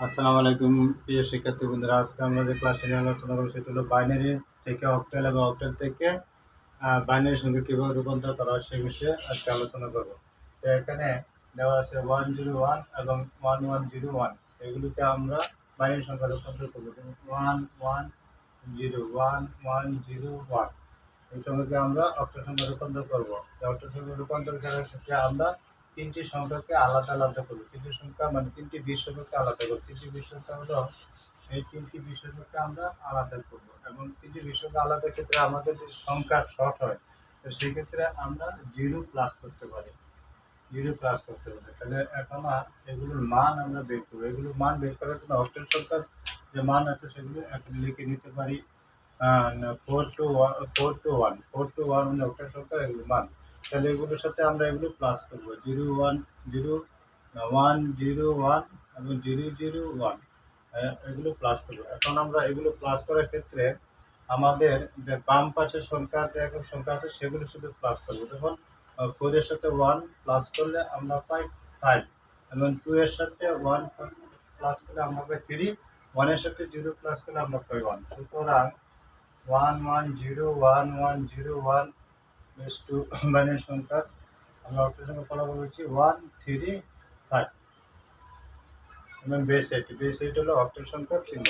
আসসালামু আলাইকুম, প্রিয় শিক্ষার্থী বন্ধুরা, আজকে আমরা যে ক্লাসটি নিয়ে আলোচনা করব সেটা হলো বাইনারি থেকে অক্টেল এবং অক্টেল থেকে বাইনারি সঙ্গে কীভাবে রূপান্তর করা হয় সেই বিষয়ে আজকে আলোচনা করব। তো এখানে দেওয়া আছে ওয়ান জিরো ওয়ান এবং ওয়ান ওয়ান জিরো ওয়ান এগুলিকে আমরা বাইনারি সংখ্যা রূপান্তর করব। One one zero one one zero one এই সংখ্যাকে আমরা অক্টেল সংখ্যা রূপান্তর করব। অক্টেল সংখ্যা রূপান্তর করার ক্ষেত্রে আমরা তিনটি সংখ্যাকে আলাদা আলাদা করব। তিনটি সংখ্যা মানে তিনটি বিশ সংখ্যাকে আলাদা করব। তিনটি বিশ সংখ্যা হলো এই তিনটি বিশ সংখ্যাকে আমরা আলাদা করব। এবং তিনটি বিশ সংখ্যা আলাদা ক্ষেত্রে আমাদের যে সংখ্যা শর্ট হয়, তো সেই ক্ষেত্রে আমরা জিরো প্লাস করতে পারি। জিরো প্লাস করতে পারি। তাহলে এখন এগুলোর মান আমরা বের করব। এগুলোর মান বের করার জন্য অক্টেল সংখ্যার যে মান আছে সেগুলো এখন লিখে নিতে পারি four two one four two one four two one মানে অক্টেল সংখ্যার এগুলো মান। তাহলে এগুলোর সাথে আমরা এগুলো প্লাস করব। Zero one zero one zero one এবং জিরো জিরো ওয়ান এগুলো প্লাস করব। এখন আমরা এগুলো প্লাস করার ক্ষেত্রে আমাদের যে বাম পাশের সংখ্যা যে একক সংখ্যা আছে, সেগুলো শুধু প্লাস করব। যখন ফোরের সাথে ওয়ান প্লাস করলে আমরা পাই ফাইভ এবং টু এর সাথে ওয়ান প্লাস করলে আমরা পাই থ্রি ওয়ানের সাথে জিরো প্লাস করলে আমরা পাই ওয়ান সুতরাং one one zero one one zero one base two মানে সংখ্যা আমরা সঙ্গে ফলাফল হচ্ছে ওয়ান থ্রি ফাইভ এবং বেস এইট বেস এইট হলো অক্টের সংখ্যা চিহ্ন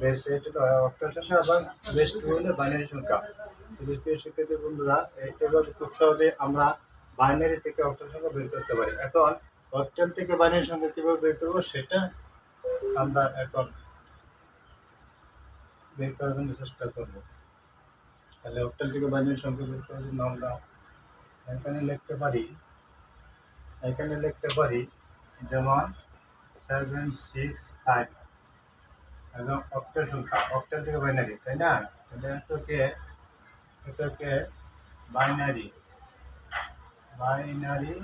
বেস এইট হলো অক্টের সংখ্যা এবং বেস টু হলো বাইনারি সংখ্যা। শিক্ষার্থী বন্ধুরা এভাবে খুব সহজে আমরা বাইনারি থেকে অক্টের সংখ্যা বের করতে পারি। এখন অক্টেল থেকে বাইনারি সংখ্যা কীভাবে বের করব সেটা আমরা এখন বের করার জন্য চেষ্টা করব। তাহলে অক্টাল থেকে বাইনারি সংখ্যা বের করার জন্য আমরা। এখানে লিখতে পারি, এখানে লিখতে পারি, যেমন সেভেন সিক্স ফাইভ এবং অক্টাল সংখ্যা অক্টাল থেকে বাইনারি তাই না? তাহলে এতকে এটাকে বাইনারি বাইনারি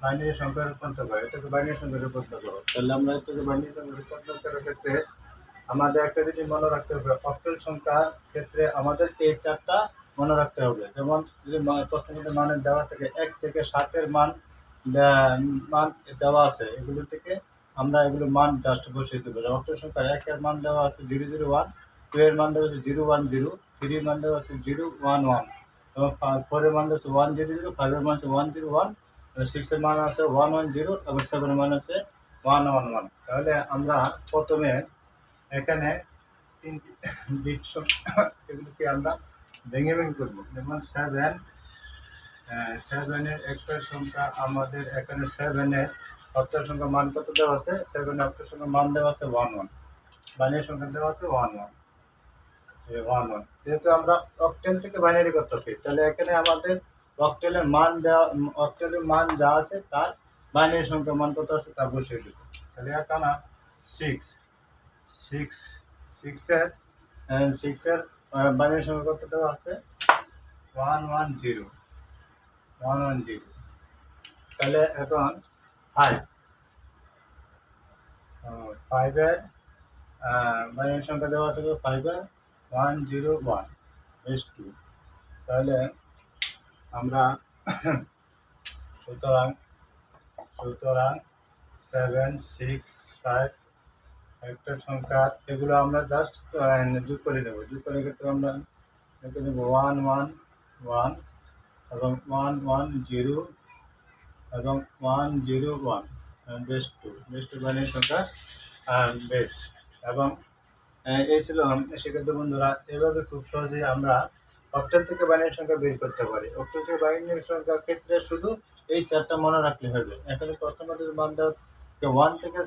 বাইনারি সংখ্যা রূপান্তর করে, এটাকে বাইনারি সংখ্যা রূপান্তর করো। তাহলে আমরা এটাকে বাইনারি সংখ্যা রূপান্তর করার ক্ষেত্রে আমাদের একটা জিনিস মনে রাখতে হবে অক্টেল সংখ্যার ক্ষেত্রে আমাদের এই চারটা মনে রাখতে হবে। যেমন যদি প্রশ্নের মানের দেওয়া থেকে, এক থেকে সাতের মান মান দেওয়া আছে, এগুলো থেকে আমরা এগুলো মান জাস্ট বসিয়ে দেবো। অক্টেল সংখ্যা একের মান দেওয়া আছে জিরো জিরো ওয়ান, টু এর মান দেওয়া আছে জিরো ওয়ান জিরো, থ্রির মান দেওয়া আছে জিরো ওয়ান ওয়ান। এবং ফোরের মান দেওয়া আছে ওয়ান জিরো জিরো, ফাইভের মান আছে ওয়ান জিরো ওয়ান সিক্সের মান আছে ওয়ান ওয়ান জিরো, এবং সেভেনের মান আছে ওয়ান ওয়ান ওয়ান। তাহলে আমরা প্রথমে এখানে তিনটি সংখ্যা এগুলোকে আমরা ভেঙে ভেঙে করব। যেমন সেভেন সেভেনের একটা সংখ্যা আমাদের এখানে সেভেনের অক্টার সংখ্যা মান কত দেওয়া আছে? সেভেনের অক্টার সংখ্যা মান দেওয়া আছে ওয়ান ওয়ান বাইনারি সংখ্যা দেওয়া আছে ওয়ান ওয়ান ওয়ান ওয়ান যেহেতু আমরা অক্টেল থেকে বাইনারি করতেছি, তাহলে এখানে আমাদের অক্টেলের মান দেওয়া অক্টেলের মান যা আছে তার বাইনারি সংখ্যা মান কত আছে তা বসিয়ে দেবো। তাহলে এখানে সিক্স সিক্স সিক্সের সিক্সের বাইনারি সংখ্যা কত দেওয়া আছে? One one zero one one zero তাহলে এখন ফাইভ ফাইভের বাইনারি সংখ্যা দেওয়া আছে ফাইভের ওয়ান জিরো ওয়ান এস টু তাহলে আমরা সুতরাং সুতরাং সেভেন সিক্স ফাইভ একটা সংখ্যা, এগুলো আমরা জাস্ট যোগ করে নেব। যোগ করে ক্ষেত্রে আমরা ওয়ান ওয়ান ওয়ান এবং ওয়ান ওয়ান জিরো এবং one zero one base two base two binary সংখ্যা বেস এবং এই ছিল সেক্ষেত্রে বন্ধুরা, এভাবে খুব সহজেই আমরা অক্টেল থেকে বাইনারি সংখ্যা বের করতে পারি। অক্টেল থেকে বাইনারি সংখ্যার ক্ষেত্রে শুধু এই চারটা মনে রাখলে হবে। এখানে প্রথমত মান দেওয়া ওয়ান থেকে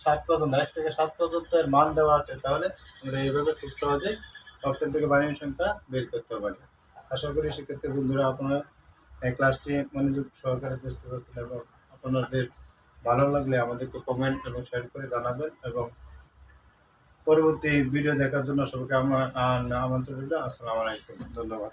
ষাট পর্যন্ত এক থেকে সাত পর্যন্ত এর মান দেওয়া আছে, তাহলে আমরা এইভাবে খুব সহজেই অপশন থেকে বাইনারি সংখ্যা বের করতে পারি। আশা করি সেক্ষেত্রে বন্ধুরা আপনারা এই ক্লাসটি মনোযোগ সহকারে বুঝতে পারছেন এবং আপনাদের ভালো লাগলে আমাদেরকে কমেন্ট এবং শেয়ার করে জানাবেন এবং পরবর্তী ভিডিও দেখার জন্য সবাইকে আমার আমন্ত্রণ রইল। আসসালামু আলাইকুম। ধন্যবাদ।